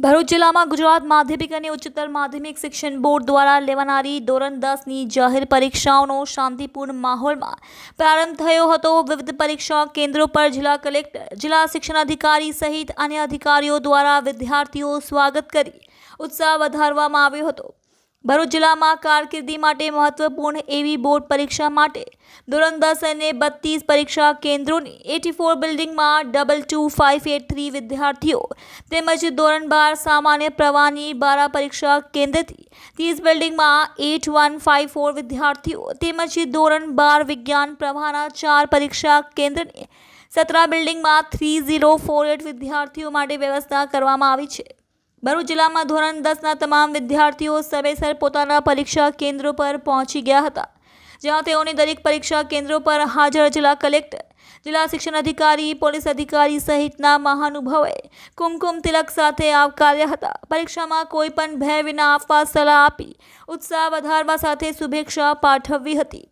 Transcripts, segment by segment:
ભરૂચ જિલ્લામાં ગુજરાત માધ્યમિક અને ઉચ્ચતર માધ્યમિક શિક્ષણ બોર્ડ દ્વારા લેવાનારી ધોરણ દસની જાહેર પરીક્ષાઓનો શાંતિપૂર્ણ માહોલમાં પ્રારંભ થયો હતો. વિવિધ પરીક્ષા કેન્દ્રો પર જિલ્લા કલેક્ટર, જિલ્લા શિક્ષણ અધિકારી સહિત અન્ય અધિકારીઓ દ્વારા વિદ્યાર્થીઓ સ્વાગત કરી ઉત્સાહ વધારવામાં આવ્યો હતો. ભરૂચ જિલ્લામાં કારકિર્દી માટે મહત્વપૂર્ણ એવી બોર્ડ પરીક્ષા માટે ધોરણ દસ અને બત્રીસ પરીક્ષા કેન્દ્રોની એટી ફોર બિલ્ડિંગમાં double two five eight three વિદ્યાર્થીઓ તેમજ ધોરણ બાર સામાન્ય પ્રવાહની બારા પરીક્ષા કેન્દ્રથી ત્રીસ બિલ્ડિંગમાં એટ વન ફાઇવ ફોર વિદ્યાર્થીઓ તેમજ ધોરણ બાર વિજ્ઞાન પ્રવાહના ચાર પરીક્ષા કેન્દ્રની સતરા બિલ્ડિંગમાં થ્રી ઝીરો ફોર એટ વિદ્યાર્થીઓ માટે વ્યવસ્થા કરવામાં આવી છે. ભરૂચ જિલ્લામાં ધોરણ દસના તમામ વિદ્યાર્થીઓ સમયસર પોતાના પરીક્ષા કેન્દ્રો પર પહોંચી ગયા હતા, જ્યાં તેઓને દરેક પરીક્ષા કેન્દ્રો પર હાજર જિલ્લા કલેક્ટર, જિલ્લા શિક્ષણ અધિકારી, પોલીસ અધિકારી સહિતના મહાનુભાવોએ કુમકુમ તિલક સાથે આવકાર્યા હતા. પરીક્ષામાં કોઈ પણ ભય વિના આપવા સલાહ આપી, ઉત્સાહ વધારવા સાથે શુભેચ્છા પાઠવવી હતી.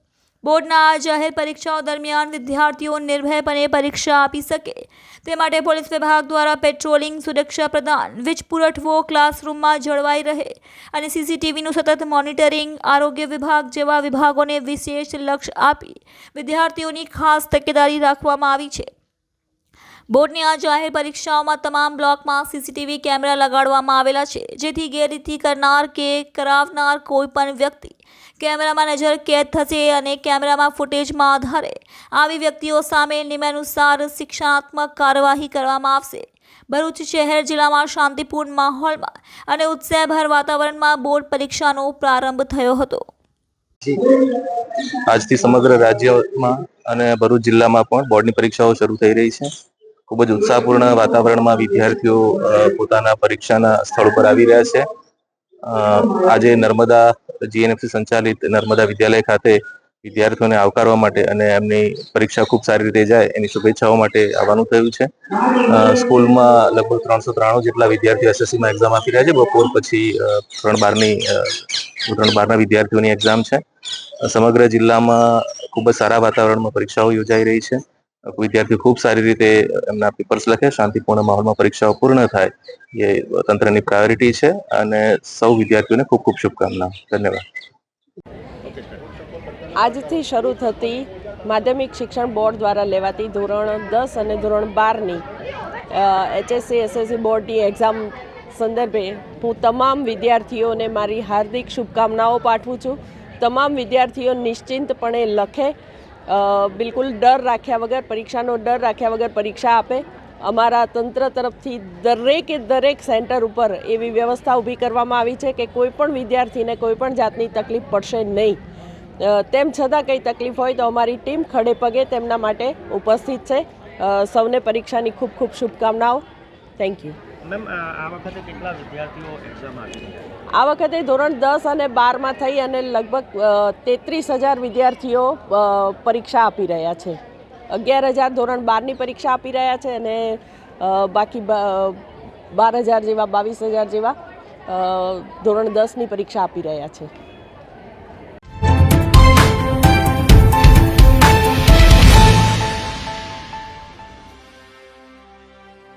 બોર્ડના જાહેર પરીક્ષાઓ દરમિયાન વિદ્યાર્થીઓ નિર્ભયપણે પરીક્ષા આપી શકે. તે માટે પોલીસ વિભાગ દ્વારા પેટ્રોલિંગ સુરક્ષા પ્રદાન, વીજ પુરવઠવો ક્લાસરૂમમાં જળવાઈ રહે અને સીસીટીવીનું સતત મોનિટરિંગ આરોગ્ય વિભાગ જેવા વિભાગોને વિશેષ લક્ષ્ય આપી વિદ્યાર્થીઓની ખાસ તકેદારી રાખવામાં આવી છે. બોર્ડની આ જાહેર પરીક્ષાઓમાં તમામ બ્લોકમાં સીસીટીવી કેમેરા લગાડવામાં આવેલા છે, જેથી ગેરરીતિ કરનાર કે કરાવનાર કોઈ પણ વ્યક્તિ કેમેરામાં નજર કેદ થશે અને કેમેરામાં ફૂટેજમાં આધારે આવી વ્યક્તિઓ સામે નિયમાનુસાર શિક્ષાત્મક કાર્યવાહી કરવામાં આવશે. ભરૂચ શહેર જિલ્લામાં શાંતિપૂર્ણ માહોલમાં અને ઉત્સાહભર વાતાવરણમાં બોર્ડ પરીક્ષાનો પ્રારંભ થયો હતો. આજથી સમગ્ર રાજ્યમાં અને ભરૂચ જિલ્લામાં પણ બોર્ડની પરીક્ષાઓ શરૂ થઈ રહી છે. ખૂબ જ ઉત્સાહપૂર્ણ વાતાવરણમાં વિદ્યાર્થીઓ પોતાના પરીક્ષાના સ્થળ પર આવી રહ્યા છે. આજે નર્મદા જીએનએફસી સંચાલિત નર્મદા વિદ્યાલય ખાતે વિદ્યાર્થીઓને આવકારવા માટે અને એમની પરીક્ષા ખૂબ સારી રીતે જાય એની શુભેચ્છાઓ માટે આવવાનું થયું છે. સ્કૂલમાં લગભગ ત્રણસો ત્રાણું જેટલા વિદ્યાર્થીઓ એસએસસીમાં એક્ઝામ આપી રહ્યા છે. બપોર પછી ત્રણ બારની ધોરણ બારના વિદ્યાર્થીઓની એક્ઝામ છે. સમગ્ર જિલ્લામાં ખૂબ જ સારા વાતાવરણમાં પરીક્ષાઓ યોજાઈ રહી છે. વિદ્યાર્થીઓ ખૂબ સારી રીતે એમના પેપર્સ લખે, શાંતિપૂર્ણ માહોલમાં પરીક્ષાઓ પૂર્ણ થાય. એ તંત્રની પ્રાયોરિટી છે અને સૌ વિદ્યાર્થીઓને ખૂબ ખૂબ શુભકામના. ધન્યવાદ. આજથી શરૂ થતી માધ્યમિક શિક્ષણ બોર્ડ દ્વારા લેવાતી ધોરણ દસ અને ધોરણ બારની એચએસસી એસએસસી બોર્ડની એક્ઝામ સંદર્ભે હું તમામ વિદ્યાર્થીઓને મારી હાર્દિક શુભકામનાઓ પાઠવું છું. તમામ વિદ્યાર્થીઓ નિશ્ચિંતપણે લખે બિલકુલ ડર રાખ્યા વગર, પરીક્ષાનો ડર રાખ્યા વગર પરીક્ષા આપે. અમારા તંત્ર તરફથી દરેકે દરેક સેન્ટર ઉપર એવી વ્યવસ્થા ઊભી કરવામાં આવી છે કે કોઈ પણ વિદ્યાર્થીને કોઈ પણ જાતની તકલીફ પડશે નહીં. તેમ છતાં કંઈ તકલીફ હોય તો અમારી ટીમ ખડે પગે તેમના માટે ઉપસ્થિત છે. સૌને પરીક્ષાની ખૂબ ખૂબ શુભકામનાઓ. થેન્ક યુ આ વખતે આ વખતે ધોરણ દસ અને બારમાં થઈ અને લગભગ તેત્રીસ હજાર વિદ્યાર્થીઓ પરીક્ષા આપી રહ્યા છે. અગિયાર હજાર ધોરણ બારની પરીક્ષા આપી રહ્યા છે અને બાકી બાર હજાર જેવા, બાવીસ હજાર જેવા ધોરણ દસની પરીક્ષા આપી રહ્યા છે.